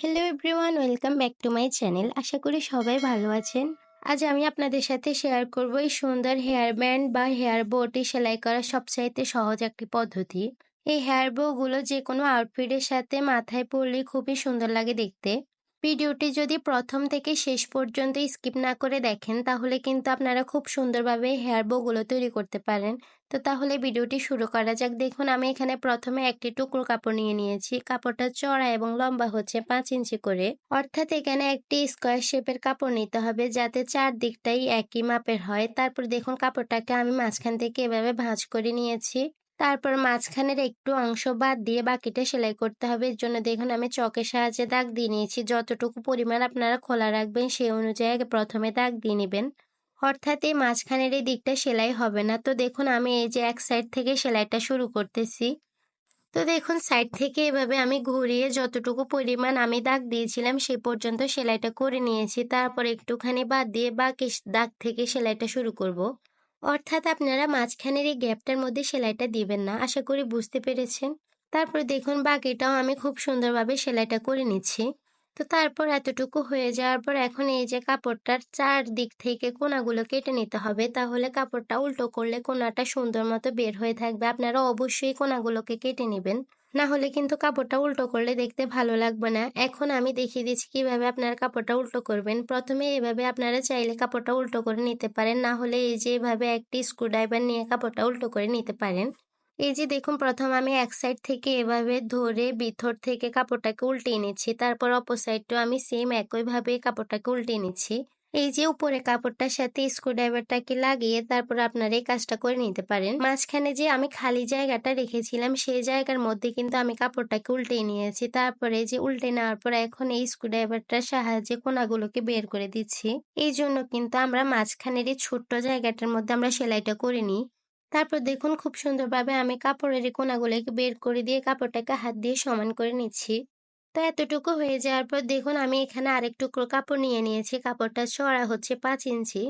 Hello everyone welcome back to my channel আশা করি সবাই ভালো আছেন। আজ আমি আপনাদের সাথে শেয়ার করব এই সুন্দর হেয়ার ব্যান্ড বা হেয়ার বোটি সেলাই করার সবচাইতে সহজ একটি পদ্ধতি। এই হেয়ার বোগুলো যে কোনো আউটফিটের সাথে মাথায় পরলে খুবই সুন্দর লাগে দেখতে। ভিডিওটি যদি প্রথম থেকে শেষ পর্যন্ত স্কিপ না করে দেখেন, তাহলে কিন্তু আপনারা খুব সুন্দরভাবে হেয়ার বোগুলো তৈরি করতে পারেন। তো তাহলে ভিডিওটি শুরু করা যাক। দেখুন, আমি এখানে প্রথমে একটি টুকরো কাপড় নিয়ে নিয়েছি। কাপড়টা চড়া এবং লম্বা হচ্ছে পাঁচ ইঞ্চি করে। অর্থাৎ এখানে একটি স্কোয়ার শেপের কাপড় নিতে হবে যাতে চার দিকটাই একই মাপের হয়। তারপর দেখুন, কাপড়টাকে আমি মাঝখান থেকে এভাবে ভাঁজ করে নিয়েছি। তারপর মাঝখানের একটু অংশ বাদ দিয়ে বাকিটা সেলাই করতে হবে। এর জন্য দেখুন আমি চকের সাহায্যে দাগ দিয়ে নিয়েছি। যতটুকু পরিমাণ আপনারা খোলা রাখবেন সেই অনুযায়ী প্রথমে দাগ দিয়ে নেবেন। অর্থাৎ এই মাঝখানের এই দিকটা সেলাই হবে না। তো দেখুন আমি এই যে এক সাইড থেকে সেলাইটা শুরু করতেছি। তো দেখুন সাইড থেকে এভাবে আমি ঘুরিয়ে যতটুকু পরিমাণ আমি দাগ দিয়েছিলাম সে পর্যন্ত সেলাইটা করে নিয়েছি। তারপর একটুখানি বাদ দিয়ে বাকি দাগ থেকে সেলাইটা শুরু করব। অর্থাৎ আপনারা মাঝখানের এই গ্যাপটার মধ্যে সেলাইটা দিবেন না, আশা করি বুঝতে পেরেছেন। তারপর দেখুন বাকিটাও আমি খুব সুন্দরভাবে সেলাইটা করে নিচ্ছি। তো তারপর এতটুকু হয়ে যাওয়ার পর এখন এই যে কাপড়টার চার দিক থেকে কোনাগুলো কেটে নিতে হবে, তাহলে কাপড়টা উল্টো করলে কোনাটা সুন্দর মতো বের হয়ে থাকবে। আপনারা অবশ্যই কোনাগুলোকে কেটে নেবেন। না হলে কিন্তু কাপড়টা উল্টো করলে দেখতে ভালো লাগবে না। এখন আমি দেখিয়ে দিচ্ছি কীভাবে আপনারা কাপড়টা উল্টো করবেন। প্রথমে এভাবে আপনারা চাইলে কাপড়টা উল্টো করে নিতে পারেন। না হলে এই যে এভাবে একটি স্ক্রুড্রাইভার নিয়ে কাপড়টা উল্টো করে নিতে পারেন। এই যে দেখুন, প্রথম আমি এক সাইড থেকে এভাবে ধরে ভিতর থেকে কাপড়টাকে উল্টে নিচ্ছি। তারপর অপর সাইডটাও আমি সেম একইভাবে কাপড়টাকে উল্টে নিচ্ছি। এই যে উপরে কাপড়টার সাথে স্ক্রুড্রাইভারটাকে লাগিয়ে তারপর আপনারা এই কাজটা করে নিতে পারেন। মাঝখানে যে আমি খালি জায়গাটা রেখেছিলাম, সেই জায়গার মধ্যে কিন্তু আমি কাপড়টাকে উল্টে নিয়েছি। তারপরে যে উল্টে নেওয়ার পর এখন এই স্ক্রুড্রাইভারটার সাহায্যে কোনাগুলোকে বের করে দিচ্ছি। এই জন্য কিন্তু আমরা মাঝখানের এই ছোট্ট জায়গাটার মধ্যে আমরা সেলাইটা করে নিই। তারপর দেখুন খুব সুন্দরভাবে আমি কাপড়ের কোনাগুলোকে বের করে দিয়ে কাপড়টাকে হাত দিয়ে সমান করে নিচ্ছি। তো এতটুকু হয়ে যাওয়ার পর দেখুন আমি এখানে আরেক টুকরো কাপড় নিয়ে নিয়েছি। কাপড়টা চড়া হচ্ছে পাঁচ ইঞ্চি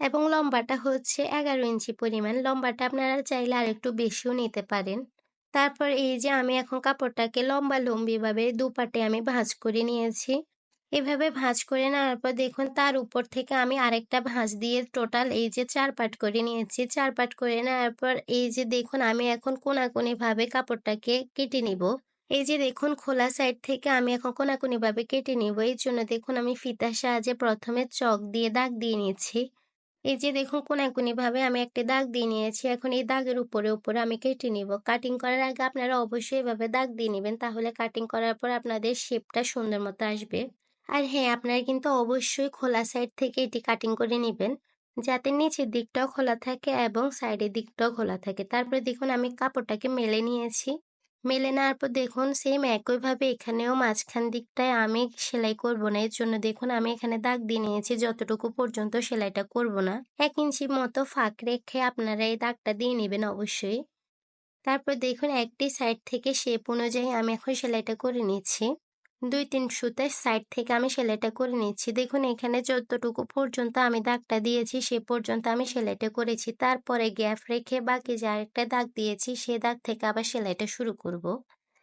এবং লম্বাটা হচ্ছে এগারো ইঞ্চি পরিমাণ। লম্বাটা আপনারা চাইলে আরেকটু বেশিও নিতে পারেন। তারপর এই যে আমি এখন কাপড়টাকে লম্বা লম্বিভাবে দুপাটে আমি ভাঁজ করে নিয়েছি। এভাবে ভাঁজ করে নেওয়ার পর দেখুন তার উপর থেকে আমি আরেকটা ভাঁজ দিয়ে টোটাল এই যে চার পাট করে নিয়েছি। চার পাট করে নেওয়ার পর এই যে দেখুন আমি এখন কোনাকুনি ভাবে কাপড়টাকে কেটে নিব। এই যে দেখুন খোলা সাইড থেকে আমি এখন কোনাকুনি ভাবে কেটে নিব, এই জন্য দেখুন আমি ফিতার সাহায্যে প্রথমে চক দিয়ে দাগ দিয়ে নিয়েছি এই যে দেখুন কোনাকুনি ভাবে আমি একটি দাগ দিয়ে নিয়েছি, এখন এই দাগের উপরে উপরে আমি কেটে নিব। কাটিং করার আগে আপনারা অবশ্যই এভাবে দাগ দিয়ে নেবেন, তাহলে কাটিং করার পর আপনাদের শেপটা সুন্দর মতো আসবে। আর হ্যাঁ আপনারা কিন্তু অবশ্যই খোলা সাইড থেকে এটি কাটিং করে নেবেন, যাতে নিচের দিকটাও খোলা থাকে এবং সাইডের দিকটাও খোলা থাকে। তারপরে দেখুন আমি কাপড়টাকে মেলে নিয়েছি। মেলে নেওয়ার পর দেখুন সেম একইভাবে এখানেও মাঝখান দিকটায় আমি সেলাই করব না। এর জন্য দেখুন, আমি এখানে দাগ দিয়ে নিয়েছি, যতটুকু পর্যন্ত সেলাইটা করব না। এক ইঞ্চি মতো ফাঁক রেখে আপনারা এই দাগটা দিয়ে নেবেন অবশ্যই। তারপর দেখুন, একটি সাইড থেকে শেপ অনুযায়ী আমি এখন সেলাইটা করে নিচ্ছি। দুই তিন সুতার সাইড থেকে আমি সেলাইটা করে নিচ্ছি। দেখুন, এখানে যতটুকু পর্যন্ত আমি দাগটা দিয়েছি, সে পর্যন্ত আমি সেলাইটা করেছি। তারপরে গ্যাপ রেখে বাকি যে আরেকটা দাগ দিয়েছি, সে দাগ থেকে আবার সেলাইটা শুরু করব।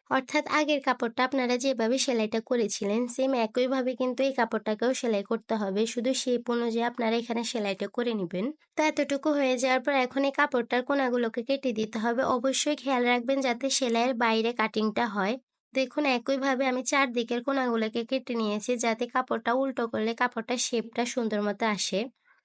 অর্থাৎ আগের কাপড়টা আপনারা যেভাবে সেলাইটা করেছিলেন সেম একইভাবে কিন্তু এই কাপড়টাকেও সেলাই করতে হবে। শুধু শেপ অনুযায়ী আপনারা এখানে সেলাইটা করে নেবেন। তো এতটুকু হয়ে যাওয়ার পর এখন এই কাপড়টার কোনাগুলোকে কেটে দিতে হবে। অবশ্যই খেয়াল রাখবেন যাতে সেলাইয়ের বাইরে কাটিংটা হয়। দেখুন, একইভাবে আমি চারদিকের কোনাগুলোকে কেটে নিয়েছি যাতে কাপড়টা উল্টো করলে কাপড়টার শেপটা সুন্দর মতো আসে।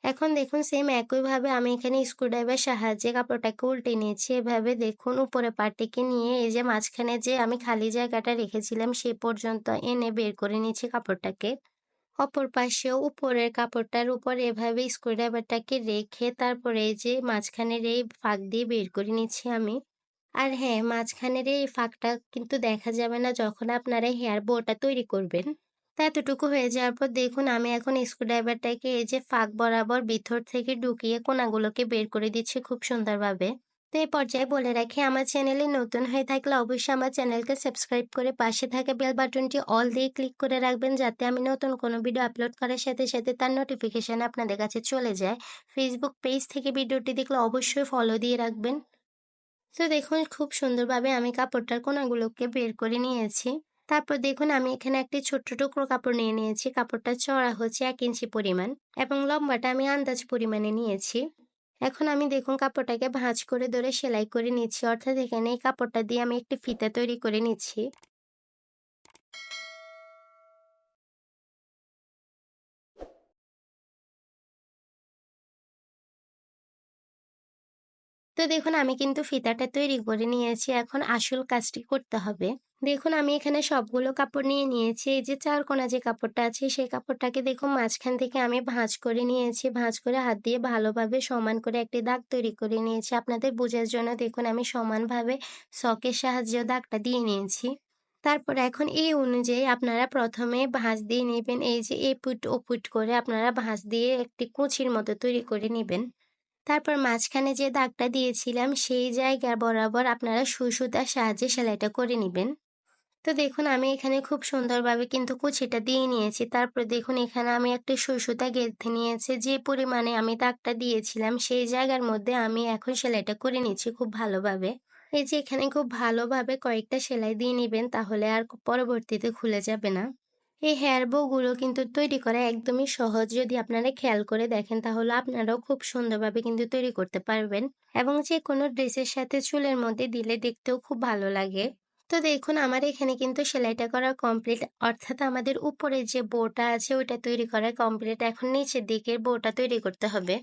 এখন দেখুন সেম একইভাবে আমি এখানে স্ক্রুড্রাইভার সাহায্যে কাপড়টাকে উল্টে নিয়েছি। এভাবে দেখুন উপরে পাটিকে নিয়ে এই যে মাঝখানে যে আমি খালি জায়গাটা রেখেছিলাম সে পর্যন্ত এনে বের করে নিয়েছি কাপড়টাকে। অপর পাশেও উপরের কাপড়টার উপর এভাবে স্ক্রুড্রাইভারটাকে রেখে তারপরে যে মাঝখানের এই ফাঁক দিয়ে বের করে নিচ্ছি আমি। আর হ্যাঁ মাঝখানের এই ফাঁকটা কিন্তু দেখা যাবে না যখন আপনারা হেয়ার বোটা তৈরি করবেন। তা এতটুকু হয়ে যাওয়ার পর দেখুন, আমি এখন স্ক্রুড্রাইভারটাকে এই যে ফাঁক বরাবর ভিতর থেকে ঢুকিয়ে কোনাগুলোকে বের করে দিচ্ছি খুব সুন্দরভাবে। তো এই পর্যায়ে বলে রাখি, আমার চ্যানেলে নতুন হয়ে থাকলে অবশ্যই আমার চ্যানেলকে সাবস্ক্রাইব করে পাশে থাকা বেল বাটনটি অল দিয়ে ক্লিক করে রাখবেন যাতে আমি নতুন কোনো ভিডিও আপলোড করার সাথে সাথে তার নোটিফিকেশান আপনাদের কাছে চলে যায়। ফেসবুক পেজ থেকে ভিডিওটি দেখলে অবশ্যই ফলো দিয়ে রাখবেন। তো দেখুন, খুব সুন্দরভাবে আমি কাপড়টার কোনাগুলোকে বের করে নিয়েছি। তারপর দেখুন, আমি এখানে একটি ছোট্ট টুকরো কাপড় নিয়ে নিয়েছি। কাপড়টা চড়া হচ্ছে এক ইঞ্চি পরিমাণ এবং লম্বাটা আমি আন্দাজ পরিমাণে নিয়েছি। এখন আমি দেখুন, কাপড়টাকে ভাঁজ করে ধরে সেলাই করে নিচ্ছি। অর্থাৎ এখানে এই কাপড়টা দিয়ে আমি একটি ফিতা তৈরি করে নিচ্ছি। তো দেখুন, আমি কিন্তু ফিতাটা তৈরি করে নিয়েছি। এখন আসল কাজটি করতে হবে। দেখুন, আমি এখানে সবগুলো কাপড় নিয়ে নিয়েছি। এই যে চার কোনা যে কাপড়টা আছে, সেই কাপড়টাকে দেখুন, মাঝখান থেকে আমি ভাঁজ করে নিয়েছি। ভাঁজ করে হাত দিয়ে ভালোভাবে সমান করে একটি দাগ তৈরি করে নিয়েছি। আপনাদের বোঝার জন্য দেখুন, আমি সমানভাবে শখের সাহায্যে দাগটা দিয়ে নিয়েছি। তারপর এখন এই অনুযায়ী আপনারা প্রথমে ভাঁজ দিয়ে নেবেন। এই যে এপুট ওপুট করে আপনারা ভাঁজ দিয়ে একটি কুচির মতো তৈরি করে নেবেন। তারপর মাঝখানে যে দাগটা দিয়েছিলাম, সেই জায়গা বরাবর আপনারা সুই সুতার সাহায্যে সেলাইটা করে নেবেন। তো দেখুন, আমি এখানে খুব সুন্দরভাবে কিন্তু কুচিটা দিয়ে নিয়েছি। তারপর দেখুন, এখানে আমি একটা সুই সুতা গেঁথে নিয়েছি। যে পরিমাণে আমি দাগটা দিয়েছিলাম, সেই জায়গার মধ্যে আমি এখন সেলাইটা করে নিচ্ছি খুব ভালোভাবে। এই যে এখানে খুব ভালোভাবে কয়েকটা সেলাই দিয়ে নেবেন, তাহলে আর পরবর্তীতে খুলে যাবে না। এই হেয়ার বউগুলো কিন্তু তৈরি করা একদমই সহজ। যদি আপনারা খেয়াল করে দেখেন, তাহলে আপনারাও খুব সুন্দরভাবে কিন্তু তৈরি করতে পারবেন এবং যে কোনো ড্রেসের সাথে চুলের মধ্যে দিলে দেখতেও খুব ভালো লাগে। তো দেখুন, আমার এখানে কিন্তু সেলাইটা করা কমপ্লিট অর্থাৎ আমাদের উপরে যে বোটা আছে, ওইটা তৈরি করা কমপ্লিট এখন নিচের দিকের বোটা তৈরি করতে হবে।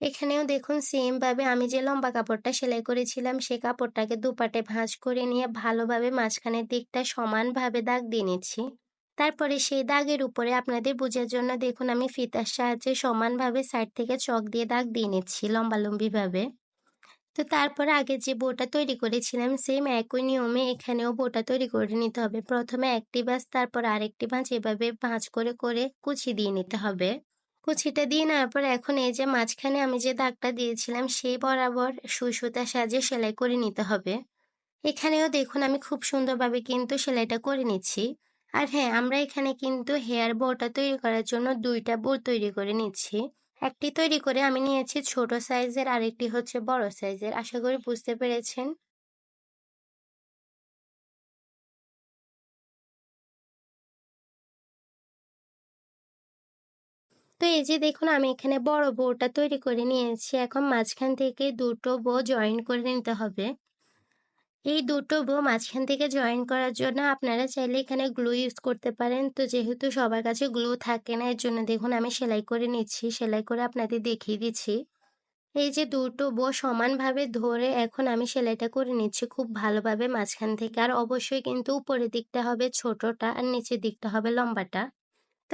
এখানেও দেখুন সেমভাবে আমি যে লম্বা কাপড়টা সেলাই করেছিলাম, সে কাপড়টাকে দুপাটে ভাঁজ করে নিয়ে ভালোভাবে মাঝখানের দিকটা সমানভাবে দাগ দিয়ে নিচ্ছি। তারপরে সেই দাগের উপরে আপনাদের বোঝার জন্য দেখুন, আমি ফিতার সাহায্যে সমানভাবে সাইড থেকে চক দিয়ে দাগ দিয়ে নিচ্ছি লম্বালম্বিভাবে। তো তারপর আগে যে বোটা তৈরি করেছিলাম সেম একই নিয়মে এখানেও বোটা তৈরি করে নিতে হবে। প্রথমে একটি বাঁচ তারপর আরেকটি বাঁচ এভাবে ভাঁজ করে করে কুচি দিয়ে নিতে হবে। কুচিটা দিয়ে নেওয়ার পর এখন এই যে মাঝখানে আমি যে দাগটা দিয়েছিলাম, সেই বরাবর সুই সুতা সাজিয়ে সেলাই করে নিতে হবে। এখানেও দেখুন, আমি খুব সুন্দরভাবে কিন্তু সেলাইটা করে নিচ্ছি। আর হ্যাঁ আমরা এখানে কিন্তু হেয়ার বোটা তৈরি করার জন্য দুইটা বো তৈরি করে নিচ্ছি। একটি তৈরি করে আমি নিয়েছি ছোট সাইজের আরেকটি হচ্ছে বড় সাইজের আশা করি বুঝতে পেরেছেন? তো এই যে দেখুন, আমি এখানে বড় বউটা তৈরি করে নিয়েছি। এখন মাঝখান থেকে দুটো বো জয়েন করে নিতে হবে। এই দুটো বো মাঝখান থেকে জয়েন করার জন্য আপনারা চাইলে এখানে গ্লু ইউজ করতে পারেন। তো যেহেতু সবার কাছে গ্লু থাকে না, এর জন্য দেখুন আমি সেলাই করে নিচ্ছি, সেলাই করে আপনাদের দেখিয়ে দিচ্ছি। এই যে দুটো বো সমানভাবে ধরে এখন আমি সেলাইটা করে নিচ্ছি খুব ভালোভাবে মাঝখান থেকে। আর অবশ্যই কিন্তু উপরের দিকটা হবে ছোটটা আর নিচের দিকটা হবে লম্বাটা।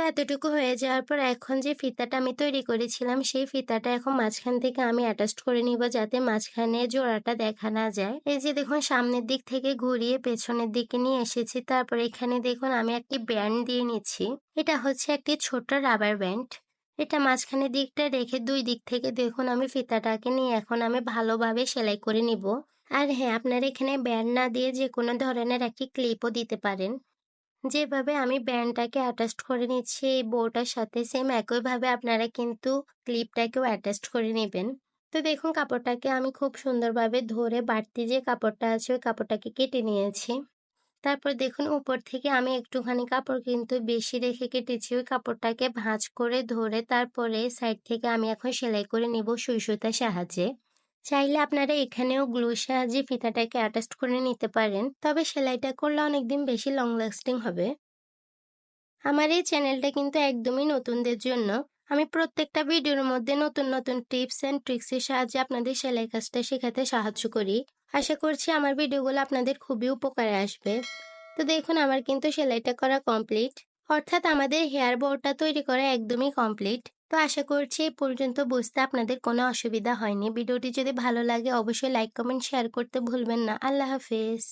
তো এতটুকু হয়ে যাওয়ার পর এখন যে ফিতাটা আমি তৈরি করেছিলাম, সেই ফিতাটা এখন মাঝখান থেকে আমি অ্যাটাচ করে নিব যাতে মাঝখানে জোড়াটা দেখা না যায়। এই যে দেখুন, সামনের দিক থেকে ঘুরিয়ে পেছনের দিকে নিয়ে এসেছি। তারপর এখানে দেখুন, আমি একটি ব্যান্ড দিয়ে নিচ্ছি। এটা হচ্ছে একটি ছোট রাবার ব্যান্ড এটা মাঝখানের দিকটা রেখে দুই দিক থেকে দেখুন, আমি ফিতাটাকে নিয়ে এখন আমি ভালোভাবে সেলাই করে নিব। আর হ্যাঁ আপনারা এখানে ব্যান্ড না দিয়ে যে কোনো ধরনের একটি ক্লিপও দিতে পারেন। যেভাবে আমি ব্যান্ডটাকে অ্যাটাচ করে নিচ্ছি, এই বোটার সাথে সেম একইভাবে আপনারা কিন্তু ক্লিপটাকেও অ্যাটাচ করে নেবেন। তো দেখুন, কাপড়টাকে আমি খুব সুন্দরভাবে ধরে বাড়তি যে কাপড়টা আছে, ওই কাপড়টাকে কেটে নিয়েছি। তারপর দেখুন, উপর থেকে আমি একটুখানি কাপড় কিন্তু বেশি রেখে কেটেছি। ওই কাপড়টাকে ভাঁজ করে ধরে তারপরে সাইড থেকে আমি এখন সেলাই করে নেব সুই সুতার সাহায্যে। চাইলে আপনারা এখানেও গ্লুর সাহায্যে ফিতাটাকে অ্যাটাচ করে নিতে পারেন। তবে সেলাইটা করলে অনেকদিন বেশি লং লাস্টিং হবে। আমার এই চ্যানেলটা কিন্তু একদমই নতুনদের জন্য। আমি প্রত্যেকটা ভিডিওর মধ্যে নতুন নতুন টিপস অ্যান্ড ট্রিক্সের সাহায্যে আপনাদের সেলাই কাজটা শেখাতে সাহায্য করি। আশা করছি আমার ভিডিওগুলো আপনাদের খুবই উপকারে আসবে। তো দেখুন, আমার কিন্তু সেলাইটা করা কমপ্লিট অর্থাৎ আমাদের হেয়ার বোর্ডটা তৈরি করা একদমই কমপ্লিট তো আশা করছি এই পর্যন্ত বুঝতে আপনাদের কোনো অসুবিধা হয়নি। ভিডিওটি যদি ভালো লাগে, অবশ্যই লাইক কমেন্ট শেয়ার করতে ভুলবেন না। আল্লাহ হাফেজ।